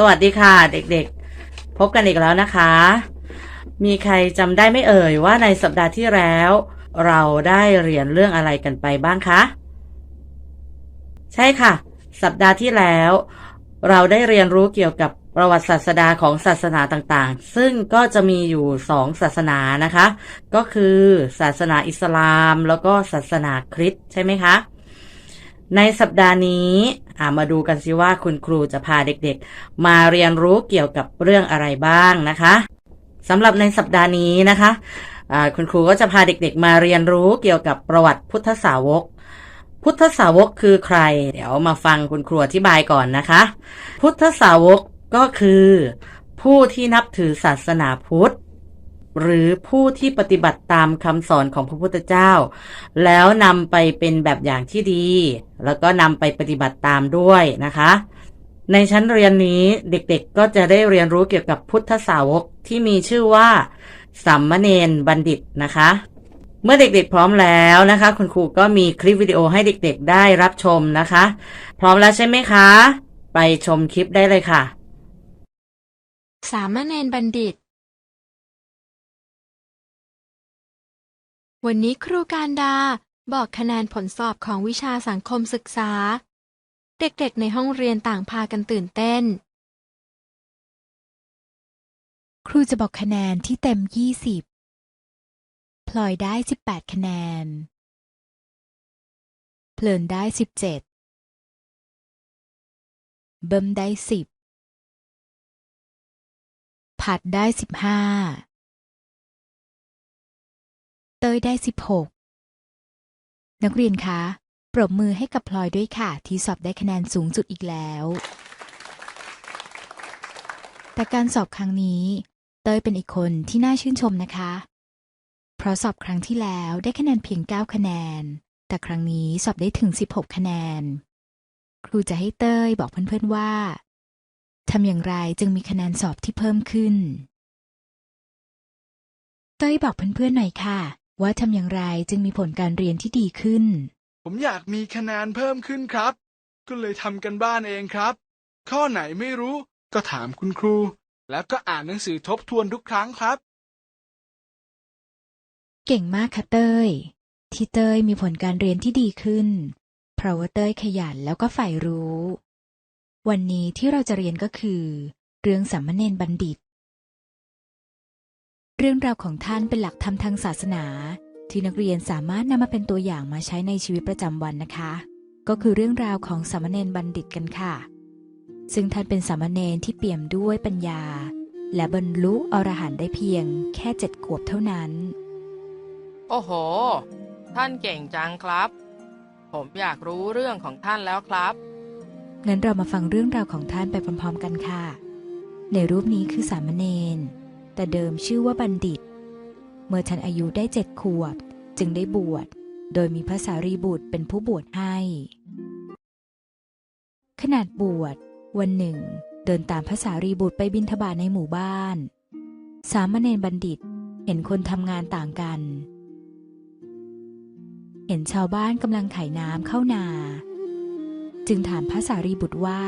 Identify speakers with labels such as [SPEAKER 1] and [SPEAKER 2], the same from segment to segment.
[SPEAKER 1] สวัสดีค่ะ เด็กๆ พบกันอีกแล้วนะคะ มีใครจำได้ไม่เอ่ยว่าในสัปดาห์ที่แล้ว เราได้เรียนเรื่องอะไรกันไปบ้างคะ ใช่ค่ะ สัปดาห์ที่แล้ว เราได้เรียนรู้เกี่ยวกับประวัติศาสดาของศาสนาต่างๆ ซึ่งก็จะมีอยู่สองศาสนานะคะ ก็คือศาสนาอิสลามแล้วก็ศาสนาคริสต์ใช่ไหมคะ ในสัปดาห์นี้ อ่ามาดูกันสิว่าคุณครูจะพาเด็กๆ มาเรียนรู้เกี่ยวกับเรื่องอะไรบ้างนะคะสำหรับในสัปดาห์นี้นะคะคุณครูก็จะพาเด็กๆ มาเรียนรู้เกี่ยวกับประวัติพุทธสาวก พุทธสาวกคือใคร เดี๋ยวมาฟังคุณครูอธิบายก่อนนะคะ พุทธสาวกก็คือ ผู้ที่นับถือศาสนาพุทธ หรือผู้ที่ปฏิบัติตามคำสอนของพระพุทธเจ้า แล้วนำไปเป็นแบบอย่างที่ดี แล้วก็นำไปปฏิบัติตามด้วยนะคะ ในชั้นเรียนนี้เด็กๆก็จะได้เรียนรู้เกี่ยวกับพุทธสาวกที่มีชื่อว่าสัมมเนนบัณฑิตนะคะ เมื่อเด็กๆพร้อมแล้วนะคะ คุณครูก็มีคลิปวิดีโอให้เด็กๆได้รับชมนะคะ พร้อมแล้วใช่ไหมคะ ไปชมคลิปได้เลยค่ะ
[SPEAKER 2] สามเณรบัณฑิต วันนี้ครูการดาบอกคะแนนผลสอบของวิชาสังคมศึกษา เด็กๆในห้องเรียนต่างพากันตื่นเต้น
[SPEAKER 3] ครูจะบอกคะแนนที่เต็ม 20 พลอยได้ 18 คะแนน เพลินได้ 17 เบิ้มได้ 10 ผัดได้ 15 เต้ยได้ 16 นักเรียนคะ ปรบมือให้กับพลอยด้วยค่ะ ที่สอบได้คะแนนสูงสุดอีกแล้ว แต่การสอบครั้งนี้ เต้ยเป็นอีกคนที่น่าชื่นชมนะคะ เพราะสอบครั้งที่แล้วได้คะแนนเพียง 9 คะแนน แต่ครั้งนี้สอบได้ถึง 16 คะแนน ครูจะให้เต้ยบอกเพื่อนๆว่าทำอย่างไรจึงมีคะแนนสอบที่เพิ่มขึ้น เต้ยบอกเพื่อนๆหน่อยค่ะ ว่าทำอย่างไรจึงมีผลการเรียนที่ดีขึ้น
[SPEAKER 4] ผมอยากมีคะแนนเพิ่มขึ้นครับ ก็เลยทำกันบ้านเองครับ ข้อไหนไม่รู้ก็ถามคุณครู แล้วก็อ่านหนังสือทบทวนทุกครั้งครับ
[SPEAKER 3] เก่งมากค่ะเต้ย ที่เต้ยมีผลการเรียนที่ดีขึ้น เพราะว่าเต้ยขยันแล้วก็ใฝ่รู้ วันนี้ที่เราจะเรียนก็คือ เรื่องสัมมเนนบัณฑิต เรื่องราวของท่านเป็นหลักธรรมทางศาสนา ที่นักเรียนสามารถนำมาเป็นตัวอย่างมาใช้ในชีวิตประจำวันนะคะ ก็คือเรื่องราวของสามเณรบัณฑิตกันค่ะ ซึ่งท่านเป็นสามเณรที่เปี่ยมด้วยปัญญา และบรรลุอรหันต์ได้เพียง แค่เจ็ดขวบเท่านั้น
[SPEAKER 5] โอ้โห ท่านเก่งจังครับ ผมอยากรู้เรื่องของท่านแล้วครับ
[SPEAKER 3] งั้นเรามาฟังเรื่องราวของท่านไปพร้อม ๆ กันค่ะ ในรูปนี้คือสามเณร แต่เดิมชื่อว่าบัณฑิต เมื่อท่านอายุได้เจ็ดขวบ จึงได้บวช โดยมีพระสารีบุตรเป็นผู้บวชให้ ขนาดบวช วันหนึ่ง เดินตามพระสารีบุตรไปบิณฑบาตในหมู่บ้าน สามเณรบัณฑิตเห็นคนทำงานต่างกัน เห็นชาวบ้านกำลังไถน้ำเข้านา จึงถามพระสารีบุตรว่า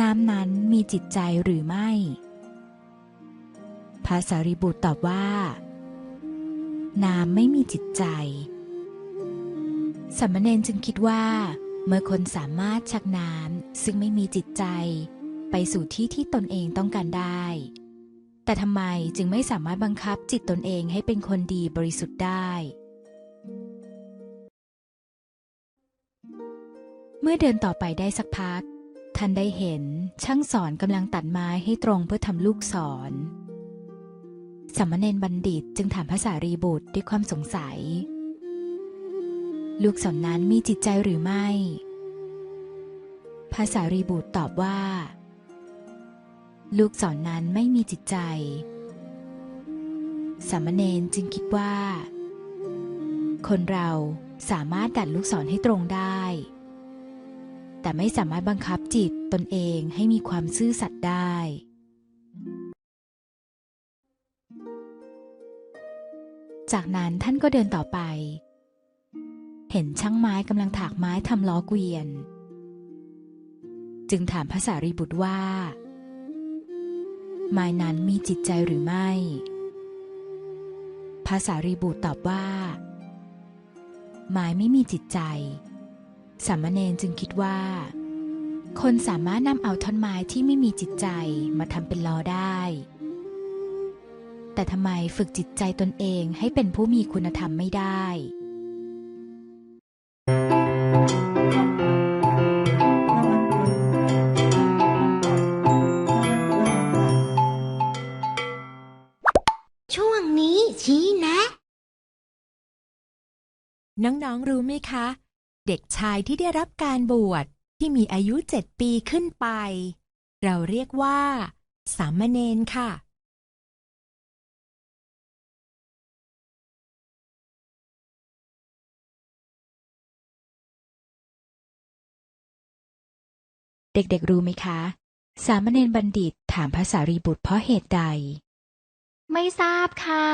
[SPEAKER 3] น้ำนั้นมีจิตใจหรือไม่ พระสารีบุตรตอบว่าน้ำไม่มีจิตใจสามเณรจึงคิดว่า เมื่อคนสามารถชักน้ำซึ่งไม่มีจิตใจ ไปสู่ที่ที่ตนเองต้องการได้ แต่ทำไมจึงไม่สามารถบังคับจิตตนเองให้เป็นคนดีบริสุทธิ์ได้ เมื่อเดินต่อไปได้สักพักท่านได้เห็นช่างสอนกำลังตัดไม้ให้ตรงเพื่อทำลูกศร สามเณรบัณฑิตจึงถามพระสารีบุตรด้วยความสงสัย ลูกศรนนั้นมีจิตใจหรือไม่พระสารีบุตรตอบว่า ลูกศรนนั้นไม่มีจิตใจ สามเณรจึงคิดว่า คนเราสามารถดัดลูกศรให้ตรงได้ แต่ไม่สามารถบังคับจิตตนเองให้มีความซื่อสัตย์ได้ จากนั้นท่านก็เดินต่อไป เห็นช่างไม้กำลังถากไม้ทำล้อเกวียน จึงถามพระสารีบุตรว่า ไม้นั้นมีจิตใจหรือไม่พระสารีบุตรตอบว่า ไม้ไม่มีจิตใจสามเณรจึงคิดว่า คนสามารถนำเอาท่อนไม้ที่ไม่มีจิตใจมาทำเป็นล้อได้ แต่ทำไมฝึกจิตใจตนเองให้เป็นผู้มีคุณธรรมไม่ได้
[SPEAKER 6] ช่วงนี้ชี้แนะ
[SPEAKER 7] น้องๆ รู้ไหมคะ เด็กชายที่ได้รับการบวชที่มีอายุเจ็ดปีขึ้นไป เราเรียกว่า สามเณรค่ะ
[SPEAKER 3] เด็กๆรู้ไหมคะ สามเณรบัณฑิตถามพระสารีบุตรเพราะเหตุใด
[SPEAKER 6] ไม่ทราบค่ะ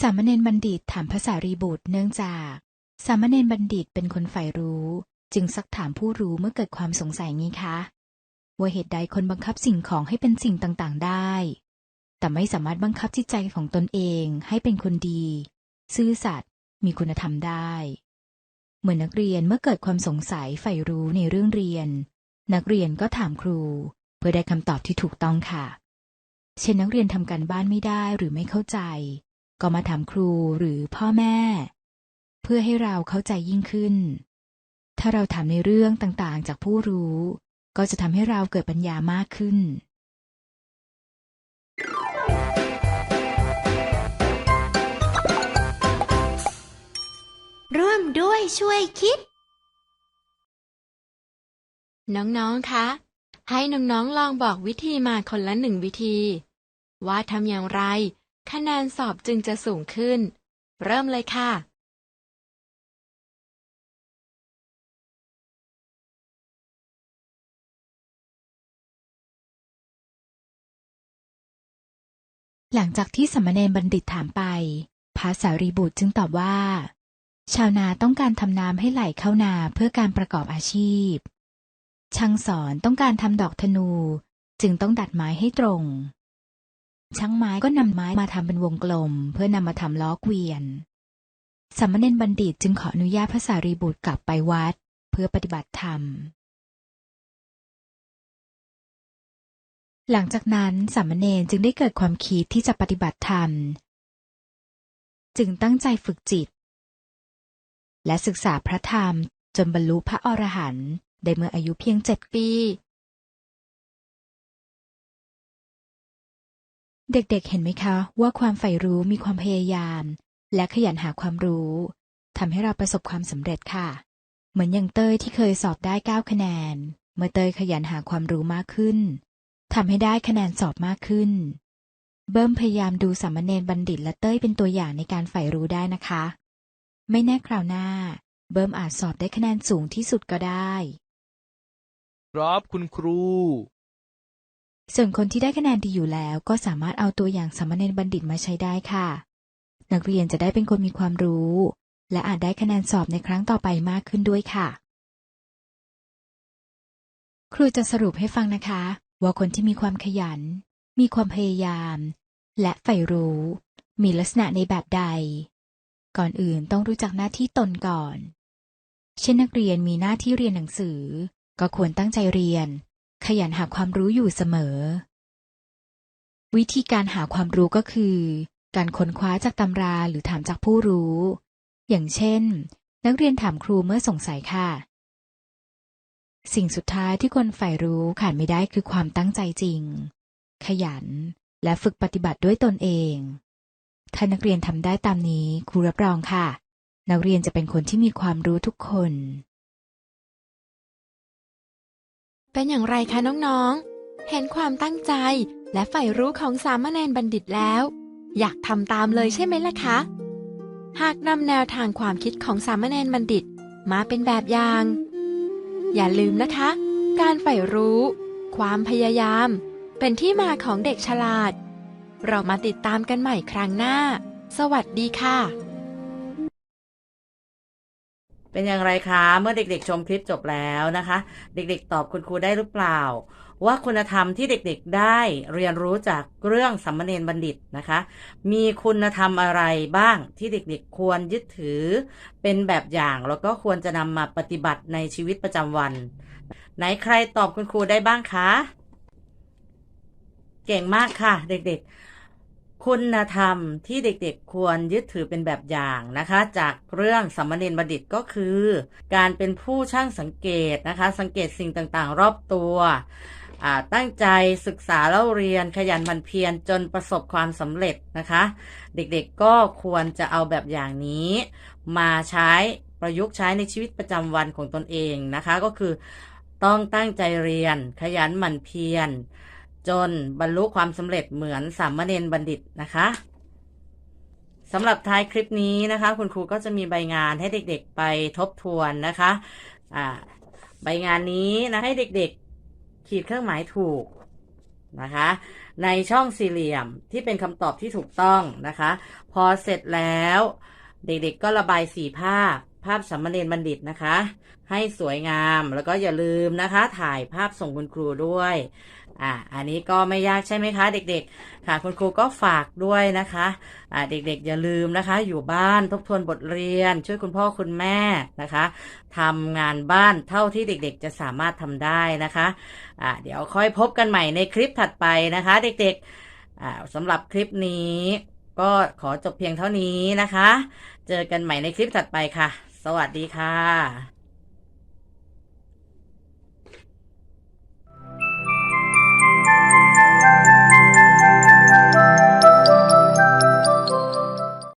[SPEAKER 3] สามเณรบัณฑิตถามพระสารีบุตรเนื่องจาก สามเณรบัณฑิตเป็นคนใฝ่รู้ จึงซักถามผู้รู้เมื่อเกิดความสงสัยงี้คะว่าเหตุใดคนบังคับสิ่งของให้เป็นสิ่งต่างๆได้ แต่ไม่สามารถบังคับจิตใจของตนเองให้เป็นคนดี ซื่อสัตย์มีคุณธรรมได้ เหมือนนักเรียนเมื่อเกิดความสงสัยใฝ่รู้ในเรื่องเรียน นักเรียนก็ถามครู เพื่อได้คำตอบที่ถูกต้องค่ะ เช่นนักเรียนทำการบ้านไม่ได้หรือไม่เข้าใจ ก็มาถามครูหรือพ่อแม่ เพื่อให้เราเข้าใจยิ่งขึ้น ถ้าเราถามในเรื่องต่างๆ จากผู้รู้ ก็จะทำให้เราเกิดปัญญามากขึ้น
[SPEAKER 6] ร่วมด้วยช่วยคิด
[SPEAKER 2] น้องๆ คะ ให้น้องๆ ลองบอกวิธีมาคนละหนึ่งวิธี ว่าทำอย่างไร คะแนนสอบจึงจะสูงขึ้น เริ่มเลยค่ะ
[SPEAKER 3] หลังจากที่สามเณรบัณฑิตถามไป พระสารีบุตรจึงตอบว่า ชาวนาต้องการทำน้ำให้ไหลเข้านาเพื่อการประกอบอาชีพ ช่างสอนต้องการทำดอกธนู จึงต้องดัดไม้ให้ตรง ช่างไม้ก็นำไม้มาทำเป็นวงกลม เพื่อนำมาทำล้อเกวียนสามเณรบัณฑิตจึงขออนุญาตพระสารีบุตรกลับไปวัด เพื่อปฏิบัติธรรม หลังจากนั้นสามเณรจึงได้เกิดความคิดที่จะปฏิบัติธรรม จึงตั้งใจฝึกจิต และศึกษาพระธรรมจนบรรลุพระอรหันต์ ได้เมื่ออายุเพียงเจ็ดปี เด็กๆเห็นไหมคะ ว่าความใฝ่รู้มีความพยายาม และขยันหาความรู้ทำให้เราประสบความสำเร็จค่ะ เหมือนอย่างเต้ยที่เคยสอบได้เก้าคะแนน เมื่อเต้ยขยันหาความรู้มากขึ้นทำให้ได้คะแนนสอบมากขึ้น เบิ้มพยายามดูสามเณรบัณฑิตและเต้ยเป็นตัวอย่างในการใฝ่รู้ได้นะคะ ไม่แน่คราวหน้า เบิ้มอาจสอบได้คะแนนสูงที่สุดก็ได้
[SPEAKER 4] ครับคุณครู
[SPEAKER 3] ส่วนคนที่ได้คะแนนดีอยู่แล้ว ก็สามารถเอาตัวอย่างสามเณรบัณฑิตมาใช้ได้ค่ะ นักเรียนจะได้เป็นคนมีความรู้ และอาจได้คะแนนสอบในครั้งต่อไปมากขึ้นด้วยค่ะ ครูจะสรุปให้ฟังนะคะ ว่าคนที่มีความขยัน มีความพยายาม และใฝ่รู้ มีลักษณะในแบบใด ก่อนอื่นต้องรู้จักหน้าที่ตนก่อนเช่นนักเรียนมีหน้าที่เรียนหนังสือ ก็ควรตั้งใจเรียน ขยันหาความรู้อยู่เสมอ วิธีการหาความรู้ก็คือ การค้นคว้าจากตำราหรือถามจากผู้รู้ อย่างเช่น นักเรียนถามครูเมื่อสงสัยค่ะ สิ่งสุดท้ายที่คนใฝ่รู้ขาดไม่ได้คือความตั้งใจจริง ขยันและฝึกปฏิบัติด้วยตนเอง ถ้านักเรียนทำได้ตามนี้ครูรับรองค่ะ นักเรียนจะเป็นคนที่มีความรู้ทุกคน
[SPEAKER 2] เป็นอย่างไรคะน้องๆ เห็นความตั้งใจและใฝ่รู้ของสามเณรบัณฑิตแล้ว อยากทำตามเลยใช่ไหมล่ะคะ หากนำแนวทางความคิดของสามเณรบัณฑิตมาเป็นแบบอย่าง อย่าลืมนะคะ การใฝ่รู้ ความพยายาม เป็นที่มาของเด็กฉลาด เรามาติดตามกันใหม่ครั้งหน้า สวัสดีค่ะ
[SPEAKER 1] เป็นอย่างไรคะ เมื่อเด็กๆ ชมคลิปจบแล้วนะคะ เด็กๆ ตอบคุณครูได้หรือเปล่า ว่าคุณธรรมที่เด็กๆ ได้เรียนรู้จากเรื่องสัมมเนนบัณฑิตนะคะ มีคุณธรรมอะไรบ้างที่เด็กๆ ควรยึดถือเป็นแบบอย่างแล้วก็ควรจะนำมาปฏิบัติในชีวิตประจำวัน ไหนใครตอบคุณครูได้บ้างคะ เก่งมากค่ะ เด็กๆ คุณธรรมที่เด็กๆควรยึดถือเป็นแบบอย่างนะคะ จากเรื่องสัมมเนบัณฑิตก็คือ การเป็นผู้ช่างสังเกตนะคะ สังเกตสิ่งต่างๆ รอบตัวตั้งใจศึกษาเล่าเรียนขยันหมั่นเพียรจนประสบความสำเร็จนะคะ เด็กๆก็ควรจะเอาแบบอย่างนี้ มาใช้ประยุกต์ใช้ในชีวิตประจำวันของตนเองนะคะ ก็คือต้องตั้งใจเรียนขยันหมั่นเพียร จนบรรลุความสำเร็จเหมือนสามเณรบัณฑิตนะคะสำหรับท้ายคลิปนี้นะคะ คุณครูก็จะมีใบงานให้เด็กๆไปทบทวนนะคะใบงานนี้นะให้เด็กๆ ขีดเครื่องหมายถูกนะคะ ในช่องสี่เหลี่ยมที่เป็นคำตอบที่ถูกต้องนะคะ พอเสร็จแล้ว เด็กๆก็ระบายสีภาพภาพสามเณรบัณฑิตนะคะ ให้สวยงามแล้วก็อย่าลืมนะคะ ถ่ายภาพส่งคุณครูด้วย อ่าอันนี้ก็ไม่ยากใช่ไหมคะ เด็กๆ ค่ะ คุณครูก็ฝากด้วยนะคะอ่าเด็กๆ อย่าลืมนะคะ อยู่บ้านทบทวนบทเรียน ช่วยคุณพ่อคุณแม่นะคะทำงานบ้านเท่าที่เด็กๆ จะสามารถทำได้นะคะอ่าเดี๋ยวค่อยพบกันใหม่ในคลิปถัดไปนะคะ เด็กๆอ่าสำหรับคลิปนี้ก็ขอจบเพียงเท่านี้นะคะ เจอกันใหม่ในคลิปถัดไปค่ะ สวัสดีค่ะ